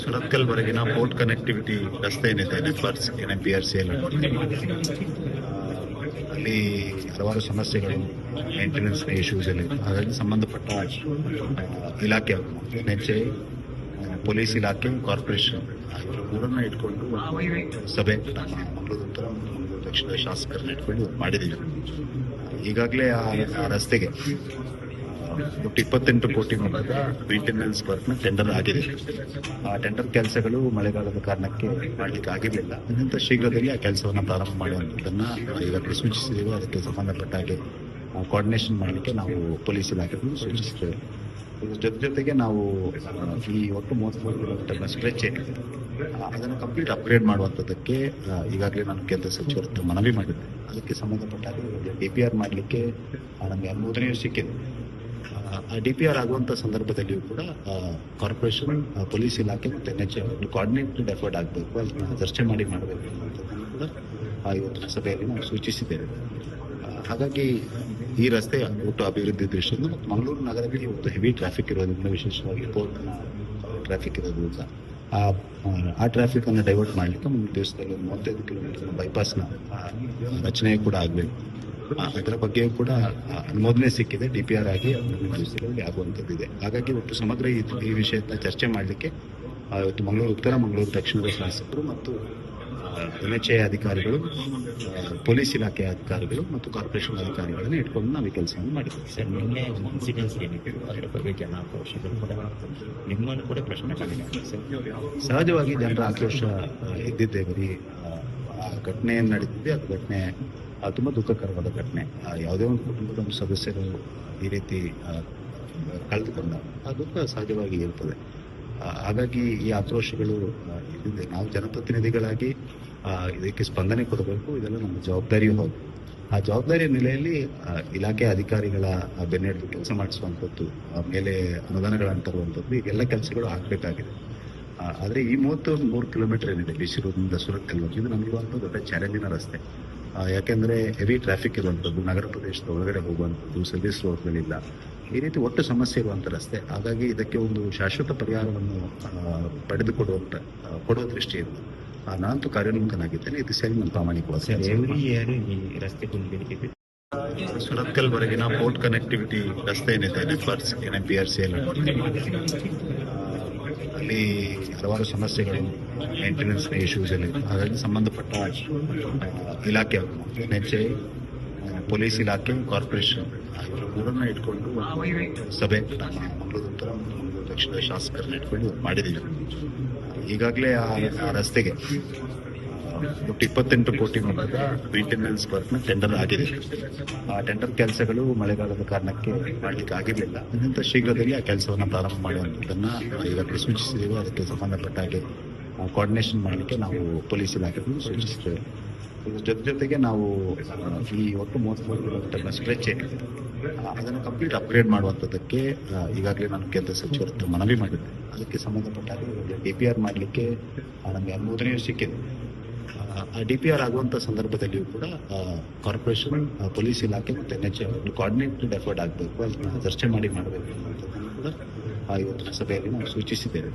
ಸುರತ್ಕಲ್ವರೆಗಿನ port connectivity ರಸ್ತೆ ಏನಿದೆ networks N M P R C ಅಲ್ಲಿ ಹಲವಾರು ಸಮಸ್ಯೆಗಳು ಮೇಂಟೆನೆನ್ಸ್ ಇಶ್ಯೂಸ್ ಅಲ್ಲಿ. ಹಾಗಾಗಿ ಸಂಬಂಧಪಟ್ಟ ಇಲಾಖೆ ಎನ್ ಎಚ್ ಐ ಪೊಲೀಸ್ ಇಲಾಖೆ ಕಾರ್ಪೊರೇಷನ್ ಮೂರನ್ನ ಇಟ್ಕೊಂಡು ಸಭೆ ಮಂಗಳೂರು ದಕ್ಷಿಣ ಶಾಸಕರನ್ನ ಇಟ್ಕೊಂಡು ಮಾಡಿದ್ದೀವಿ. ಈಗಾಗಲೇ ಆ ರಸ್ತೆಗೆ ಒಟ್ಟು ಇಪ್ಪತ್ತೆಂಟು ಕೋಟಿ ಮೊತ್ತದ ಮೇಂಟೆನೆನ್ಸ್ ವರ್ಕ್ನ ಟೆಂಡರ್ ಆಗಿದೆ. ಆ ಟೆಂಡರ್ ಕೆಲಸಗಳು ಮಳೆಗಾಲದ ಕಾರಣಕ್ಕೆ ಮಾಡ್ಲಿಕ್ಕೆ ಆಗಿರಲಿಲ್ಲ. ಅತ್ಯಂತ ಶೀಘ್ರದಲ್ಲಿ ಆ ಕೆಲಸವನ್ನು ಪ್ರಾರಂಭ ಮಾಡುವಂಥದ್ದನ್ನು ಈಗಾಗಲೇ ಸೂಚಿಸಿದ್ದೇವೆ. ಅದಕ್ಕೆ ಸಂಬಂಧಪಟ್ಟ ಹಾಗೆ ಕೋಆರ್ಡಿನೇಷನ್ ಮಾಡಲಿಕ್ಕೆ ನಾವು ಪೊಲೀಸ್ ಇಲಾಖೆಗೂ ಸೂಚಿಸಿದ್ದೇವೆ. ಜೊತೆ ಜೊತೆಗೆ ನಾವು ಈ ಒಟ್ಟು ಮೂವತ್ತ್ಮೂರು ಕಿಲೋಮೀಟರ್ನ ಸ್ಟ್ರೆಚ್ ಏನಿದೆ ಅದನ್ನು ಕಂಪ್ಲೀಟ್ ಅಪ್ಗ್ರೇಡ್ ಮಾಡುವಂಥದ್ದಕ್ಕೆ ಈಗಾಗಲೇ ನಾನು ಕೇಂದ್ರ ಸಚಿವರ ಮನವಿ ಮಾಡಿದ್ದೆ. ಅದಕ್ಕೆ ಸಂಬಂಧಪಟ್ಟ ಹಾಗೆ ಡಿ ಪಿ ಆರ್ ಮಾಡಲಿಕ್ಕೆ ನಮಗೆ ಅನುಮೋದನೆಯೂ ಸಿಕ್ಕಿದೆ ಡಿ ಪಿ ಆರ್ ಆಗುವಂತ ಸಂದರ್ಭದಲ್ಲಿಯೂ ಕೂಡ ಕಾರ್ಪೊರೇಷನ್ ಪೊಲೀಸ್ ಇಲಾಖೆ ಮತ್ತೆ ಎನ್ ಎಚ್ ಒಂದು ಕೋಆರ್ಡಿನೇಟೆಡ್ ಎಫರ್ಟ್ ಆಗಬೇಕು. ಅದನ್ನ ಚರ್ಚೆ ಮಾಡಿ ಮಾಡಬೇಕು ಇವತ್ತಿನ ಸಭೆಯಲ್ಲಿ ನಾವು ಸೂಚಿಸಿದ್ದೇವೆ. ಹಾಗಾಗಿ ಈ ರಸ್ತೆಯ ಒಟ್ಟು ಅಭಿವೃದ್ಧಿ ದೃಷ್ಟಿಯಿಂದ ಮತ್ತು ಮಂಗಳೂರು ನಗರದಲ್ಲಿ ಒಂದು ಹೆವಿ ಟ್ರಾಫಿಕ್ ಇರೋದ್ರಿಂದ ವಿಶೇಷವಾಗಿ ಪೋರ್ಟ್ನ ಟ್ರಾಫಿಕ್ ಇರೋದ್ರಿಂದ, ಆ ಆ ಟ್ರಾಫಿಕ್ ಅನ್ನು ಡೈವರ್ಟ್ ಮಾಡಲಿಕ್ಕೆ ಮುಂದಿನ ದಿವಸದಲ್ಲಿ ಒಂದು ಮೂವತ್ತೈದು ಕಿಲೋಮೀಟರ್ ಬೈಪಾಸ್ನ ರಚನೆ ಕೂಡ ಆಗಬೇಕು. ಅದರ ಬಗ್ಗೆಯೂ ಕೂಡ ಅನುಮೋದನೆ ಸಿಕ್ಕಿದೆ. ಡಿ ಪಿ ಆರ್ ಆಗಿ ದಿವಸಗಳಲ್ಲಿ ಆಗುವಂಥದ್ದಿದೆ ಹಾಗಾಗಿ ಒಟ್ಟು ಸಮಗ್ರ ಈ ವಿಷಯದ ಚರ್ಚೆ ಮಾಡಲಿಕ್ಕೆ ಇವತ್ತು ಮಂಗಳೂರು ಉತ್ತರ ಮಂಗಳೂರು ದಕ್ಷಿಣದ ಶಾಸಕರು ಮತ್ತು ಎನ್ ಎಚ್ ಎ ಅಧಿಕಾರಿಗಳು ಪೊಲೀಸ್ ಇಲಾಖೆ ಅಧಿಕಾರಿಗಳು ಮತ್ತು ಕಾರ್ಪೊರೇಷನ್ ಅಧಿಕಾರಿಗಳನ್ನು ಇಟ್ಕೊಂಡು ನಾವು ಈ ಕೆಲಸವನ್ನು ಮಾಡಿದ್ದೇವೆ. ಸರ್ ನಿನ್ನೆ ಮುನ್ಸಿಪಲ್ಸ್ ಅದರ ಬಗ್ಗೆ ಜನ ಆಕ್ರೋಶಗಳು ಕೂಡ ನಿಮ್ಮನ್ನು ಕೂಡ ಪ್ರಶ್ನೆ ಸಹಜವಾಗಿ ಜನರ ಆಕ್ರೋಶ ಇದ್ದಿದ್ದೇವೆ ಇದ್ದಿದ್ದೇ ಬರೀ ಘಟನೆ ಏನು ನಡೀತಿದೆ ಅದು ಘಟನೆ ತುಂಬ ದುಃಖಕರವಾದ ಘಟನೆ. ಯಾವುದೇ ಒಂದು ಕುಟುಂಬದ ಒಂದು ಸದಸ್ಯರು ಈ ರೀತಿ ಕಳೆದುಕೊಂಡ ಆ ದುಃಖ ಸಹಜವಾಗಿ ಇರ್ತದೆ ಹಾಗಾಗಿ ಈ ಆಕ್ರೋಶಗಳು ಇದಿದೆ ನಾವು ಜನಪ್ರತಿನಿಧಿಗಳಾಗಿ ಇದಕ್ಕೆ ಸ್ಪಂದನೆ ಕೊಡಬೇಕು. ಇದೆಲ್ಲ ನಮ್ಮ ಜವಾಬ್ದಾರಿಯೂ ಹೌದು. ಆ ಜವಾಬ್ದಾರಿಯ ನೆಲೆಯಲ್ಲಿ ಇಲಾಖೆ ಅಧಿಕಾರಿಗಳ ಬೆನ್ನೆಡೆದು ಕೆಲಸ ಮಾಡಿಸುವಂಥದ್ದು ಮೇಲೆ ಅನುದಾನಗಳನ್ನು ತರುವಂಥದ್ದು ಈಗೆಲ್ಲ ಕೆಲಸಗಳು ಆಗಬೇಕಾಗಿದೆ. ಆದರೆ ಈ ಮೂವತ್ತು ಮೂರು ಕಿಲೋಮೀಟರ್ ಏನಿದೆ ಬಿಸಿರೂರಿನಿಂದ ಸುರತ್ಕಲ್ವರೆಗೆ ಇದು ನಮಗಿರುವಂಥ ದೊಡ್ಡ ಚಾಲೆಂಜಿನ ರಸ್ತೆ. ಯಾಕೆಂದರೆ ಹೆವಿ ಟ್ರಾಫಿಕ್ ಇರುವಂಥದ್ದು ನಗರ ಪ್ರದೇಶದ ಒಳಗಡೆ ಹೋಗುವಂಥದ್ದು ಸರ್ವಿಸ್ ರೋಡ್ಗಳಿಲ್ಲ ಈ ರೀತಿ ಒಟ್ಟು ಸಮಸ್ಯೆ ಇರುವಂಥ ರಸ್ತೆ. ಹಾಗಾಗಿ ಇದಕ್ಕೆ ಒಂದು ಶಾಶ್ವತ ಪರಿಹಾರವನ್ನು ಪಡೆದುಕೊಡುವಂಥ ಕೊಡುವ ದೃಷ್ಟಿಯಿಂದ ನಾನಂತೂ ಕಾರ್ಯೋನ್ಮುಖನಾಗಿದ್ದೇನೆ. ಇದು ಸರಿ ನಾನು ಪ್ರಾಮಾಣಿಕವಾಗಿ ರಸ್ತೆ ಸುರತ್ಕಲ್ವರೆಗಿನ ಪೋರ್ಟ್ ಕನೆಕ್ಟಿವಿಟಿ ರಸ್ತೆ ಏನಿದೆ N M P R C ಅಲ್ಲಿ ಅಲ್ಲಿ ಹಲವಾರು ಸಮಸ್ಯೆಗಳು ಮೇಂಟೆನೆನ್ಸ್ ಇಶ್ಯೂಸ್ ಅಲ್ಲಿ. ಹಾಗಾಗಿ ಸಂಬಂಧಪಟ್ಟ ಇಲಾಖೆ ಎನ್ ಎಚ್ ಐ ಪೊಲೀಸ್ ಇಲಾಖೆ ಕಾರ್ಪೊರೇಷನ್ ಮೂರನ್ನ ಇಟ್ಕೊಂಡು ಸಭೆ ಮಂಗಳೂರು ದಕ್ಷಿಣ ಶಾಸಕರನ್ನ ಇಟ್ಕೊಂಡು ಮಾಡಿದ್ದೀವಿ. ಈಗಾಗಲೇ ಆ ರಸ್ತೆಗೆ ಒಟ್ಟು ಇಪ್ಪತ್ತೆಂಟು ಕೋಟಿ ಮೊತ್ತದ ಮೇಂಟೆನೆನ್ಸ್ ವರ್ಕ್ನ ಟೆಂಡರ್ ಆಗಿದೆ. ಆ ಟೆಂಡರ್ ಕೆಲಸಗಳು ಮಳೆಗಾಲದ ಕಾರಣಕ್ಕೆ ಮಾಡಲಿಕ್ಕೆ ಆಗಿರಲಿಲ್ಲ. ಅತ್ಯಂತ ಶೀಘ್ರದಲ್ಲಿ ಆ ಕೆಲಸವನ್ನು ಪ್ರಾರಂಭ ಮಾಡುವಂಥದ್ದನ್ನು ಈಗಾಗಲೇ ಸೂಚಿಸಿದ್ದೇವೆ. ಅದಕ್ಕೆ ಸಂಬಂಧಪಟ್ಟ ಹಾಗೆ ಕೋಆರ್ಡಿನೇಷನ್ ಮಾಡಲಿಕ್ಕೆ ನಾವು ಪೊಲೀಸ್ ಇಲಾಖೆಗೂ ಸೂಚಿಸಿದ್ದೇವೆ. ಇದ್ರ ಜೊತೆ ಜೊತೆಗೆ ನಾವು, ಈ ಒಟ್ಟು ಮೂವತ್ತ್ಮೂರು ಕಿಲೋಮೀಟರ್ನ ಸ್ಟ್ರೆಚ್ ಏನಿದೆ ಅದನ್ನು ಕಂಪ್ಲೀಟ್ ಅಪ್ಗ್ರೇಡ್ ಮಾಡುವಂಥದ್ದಕ್ಕೆ ಈಗಾಗಲೇ ನಾನು ಕೇಂದ್ರ ಸಚಿವರ ಮನವಿ ಮಾಡಿದ್ದೆ. ಅದಕ್ಕೆ ಸಂಬಂಧಪಟ್ಟ ಹಾಗೆ ಡಿ ಪಿ ಆರ್ ಮಾಡಲಿಕ್ಕೆ ನಮಗೆ ಅನುಮೋದನೆಯೂ ಸಿಕ್ಕಿದೆ ಡಿ ಪಿ ಆರ್ ಆಗುವಂತ ಸಂದರ್ಭದಲ್ಲಿಯೂ ಕೂಡ ಕಾರ್ಪೊರೇಷನ್ ಪೊಲೀಸ್ ಇಲಾಖೆ ಮತ್ತು ಎನ್ ಎಚ್ ಒಂದು ಕೋಆರ್ಡಿನೇಟೆಡ್ ಎಫರ್ಟ್ ಆಗಬೇಕು, ಅದನ್ನ ಚರ್ಚೆ ಮಾಡಿ ಮಾಡಬೇಕು ಕೂಡ ಇವತ್ತಿನ ಸಭೆಯಲ್ಲಿ ನಾವು ಸೂಚಿಸಿದ್ದೇವೆ.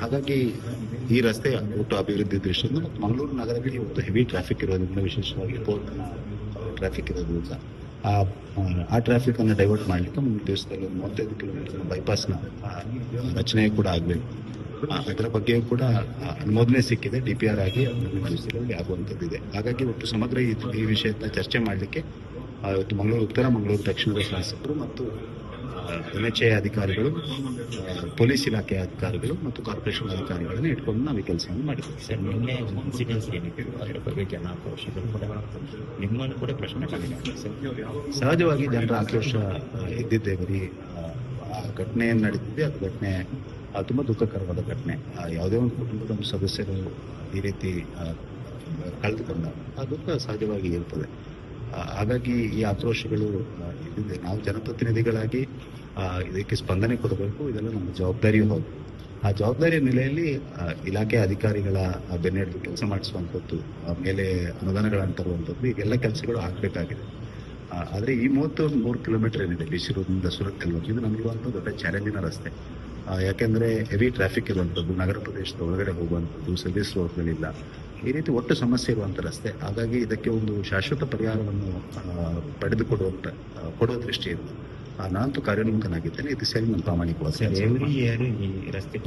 ಹಾಗಾಗಿ ಈ ರಸ್ತೆ ಒಟ್ಟು ಅಭಿವೃದ್ಧಿ ದೃಷ್ಟಿಯಿಂದ ಮತ್ತು ಮಂಗಳೂರು ನಗರದಲ್ಲಿ ಇವತ್ತು ಹೆವಿ ಟ್ರಾಫಿಕ್ ಇರೋದ್ರಿಂದ ವಿಶೇಷವಾಗಿ ಪೋರ್ಟ್ನ ಟ್ರಾಫಿಕ್ ಇರೋದ್ರಿಂದ, ಆ ಟ್ರಾಫಿಕ್ ಅನ್ನು ಡೈವರ್ಟ್ ಮಾಡಲಿಕ್ಕೆ ಮುಂದಿನ ದಿವಸದಲ್ಲಿ ಒಂದು ಮೂವತ್ತೈದು ಕಿಲೋಮೀಟರ್ ಬೈಪಾಸ್ನ ರಚನೆ ಕೂಡ ಆಗಬೇಕು. ಅದರ ಬಗ್ಗೆಯೂ ಕೂಡ ಅನುಮೋದನೆ ಸಿಕ್ಕಿದೆ. ಡಿ ಪಿ ಆರ್ ಆಗಿ ಇದೆ. ಆಗುವಂಥದ್ದಿದೆ ಹಾಗಾಗಿ ಒಟ್ಟು ಸಮಗ್ರ ಈ ವಿಷಯದ ಚರ್ಚೆ ಮಾಡಲಿಕ್ಕೆ ಇವತ್ತು ಮಂಗಳೂರು ಉತ್ತರ ಮಂಗಳೂರು ದಕ್ಷಿಣದ ಶಾಸಕರು ಮತ್ತು ಎನ್ ಎಚ್ ಎ ಅಧಿಕಾರಿಗಳು ಪೊಲೀಸ್ ಇಲಾಖೆ ಅಧಿಕಾರಿಗಳು ಮತ್ತು ಕಾರ್ಪೊರೇಷನ್ ಅಧಿಕಾರಿಗಳನ್ನು ಇಟ್ಕೊಂಡು ನಾವು ಈ ಕೆಲಸವನ್ನು ಮಾಡಿದ್ದೀವಿ ಸರ್ ನಿನ್ನೆ ಒಂದು ಇನ್ಸಿಡೆನ್ಸ್ ಏನಿತ್ತು ಅದರ ಬಗ್ಗೆ ಜನ ಆಕ್ರೋಶಗಳು ಕೂಡ ನಿಮ್ಮನ್ನು ಕೂಡ ಪ್ರಶ್ನೆ ಮಾಡಿದ್ದಾರೆ ಸಹಜವಾಗಿ ಜನರ ಆಕ್ರೋಶ ಇದ್ದಿದ್ದೇವೆ ಆ ಘಟನೆ ಏನ್ ನಡೀತಿದೆ ಅದು ಘಟನೆ ತುಂಬಾ ದುಃಖಕರವಾದ ಘಟನೆ. ಯಾವುದೇ ಒಂದು ಕುಟುಂಬದ ಒಂದು ಸದಸ್ಯರು ಈ ರೀತಿ ಕಳೆದುಕೊಂಡ ಆ ದುಃಖ ಸಹಜವಾಗಿ ಇರ್ತದೆ ಹಾಗಾಗಿ ಈ ಆಕ್ರೋಶಗಳು ಇದೆ ನಾವು ಜನಪ್ರತಿನಿಧಿಗಳಾಗಿ ಇದಕ್ಕೆ ಸ್ಪಂದನೆ ಕೊಡಬೇಕು. ಇದೆಲ್ಲ ನಮ್ಮ ಜವಾಬ್ದಾರಿಯೂ ಹೌದು. ಆ ಜವಾಬ್ದಾರಿಯ ನೆಲೆಯಲ್ಲಿ ಇಲಾಖೆ ಅಧಿಕಾರಿಗಳ ಬೆನ್ನೆಡೆದು ಕೆಲಸ ಮಾಡಿಸುವಂಥದ್ದು ಮೇಲೆ ಅನುದಾನಗಳನ್ನು ತರುವಂಥದ್ದು, ಈಗೆಲ್ಲ ಕೆಲಸಗಳು ಆಗಬೇಕಾಗಿದೆ. ಆದರೆ ಈ ಮೂವತ್ತು ಮೂರು ಕಿಲೋಮೀಟರ್ ಏನಿದೆ ಬಿಸಿರೂರಿನಿಂದ ಸುರತ್ಕಲ್ವರೆಗೆ ಇದು ನಮಗಿರುವಂಥ ದೊಡ್ಡ ಚಾಲೆಂಜಿನ ರಸ್ತೆ. ಯಾಕೆಂದ್ರೆ ಹೆವಿ ಟ್ರಾಫಿಕ್ ಇರುವಂಥದ್ದು ನಗರ ಪ್ರದೇಶದ ಒಳಗಡೆ ಹೋಗುವಂಥದ್ದು ಸರ್ವಿಸ್ ರೋಡ್ಗಳಿಲ್ಲ ಈ ರೀತಿ ಒಟ್ಟು ಸಮಸ್ಯೆ ಇರುವಂಥ ರಸ್ತೆ. ಹಾಗಾಗಿ ಇದಕ್ಕೆ ಒಂದು ಶಾಶ್ವತ ಪರಿಹಾರವನ್ನು ಪಡೆದುಕೊಡುವಂಥ ಕೊಡುವ ದೃಷ್ಟಿಯಿಂದ ಆ, ನಾನಂತೂ ಕಾರ್ಯೋನ್ಮುಖನಾಗಿದ್ದೇನೆ. ಇದು ಸರಿ ನನ್ನ ಪ್ರಾಮಾಣಿಕವಾಗಿ ಸರ್ ಎವ್ರಿ ಇಯರ್ ಈ ರಸ್ತೆ